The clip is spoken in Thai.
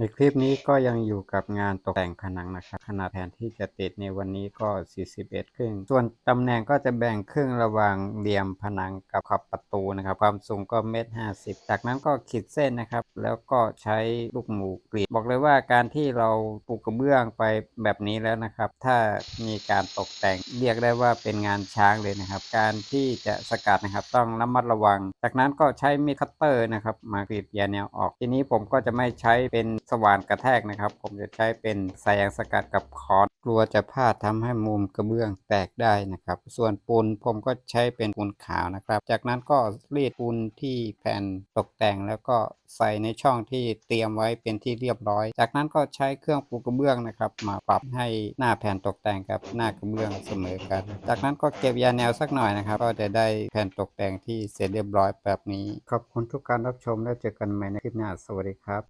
ในคลิปนี้ก็ยังอยู่กับงานตกแต่งผนังนะครับ ขนาดแผนที่จะติดในวันนี้ก็ 41 ครึ่ง ส่วนตำแหน่งก็จะแบ่งครึ่งระหว่างเหลี่ยมผนังกับขอบประตูนะครับ ความสูงก็เมตรห้าสิบจากนั้นก็ขีดเส้นนะครับ แล้วก็ใช้ลูกหมูกรีด บอกเลยว่าการที่เราปูกระเบื้องไปแบบนี้แล้วนะครับ ถ้ามีการตกแต่งเรียกได้ว่าเป็นงานช้างเลยนะครับ การที่จะสกัดนะครับต้องระมัดระวัง จากนั้นก็ใช้มีดคัตเตอร์นะครับมากรีดยาแนวออก ทีนี้ผมก็จะไม่ใช้เป็นสว่านกระแทกนะครับ ผมจะใช้เป็นสายางสกัดกับคอนกลัวจะพลาดทำให้มุมกระเบื้องแตกได้นะครับ ส่วนปูนผมก็ใช้เป็นปูนขาวนะครับ จากนั้นก็รีดปูนที่แผ่นตกแต่งแล้วก็ใส่ในช่องที่เตรียมไว้เป็นที่เรียบร้อย จากนั้นก็ใช้เครื่องปูกระเบื้องนะครับ มาปรับให้หน้าแผ่นตกแต่งกับหน้ากระเบื้องเสมอกัน จากนั้นก็เก็บยาแนวสักหน่อยนะครับ ก็จะได้แผ่นตกแต่งที่เสร็จเรียบร้อยแบบนี้ ขอบคุณทุกการรับชมแล้วเจอกันใหม่ในคลิปหน้า สวัสดีครับ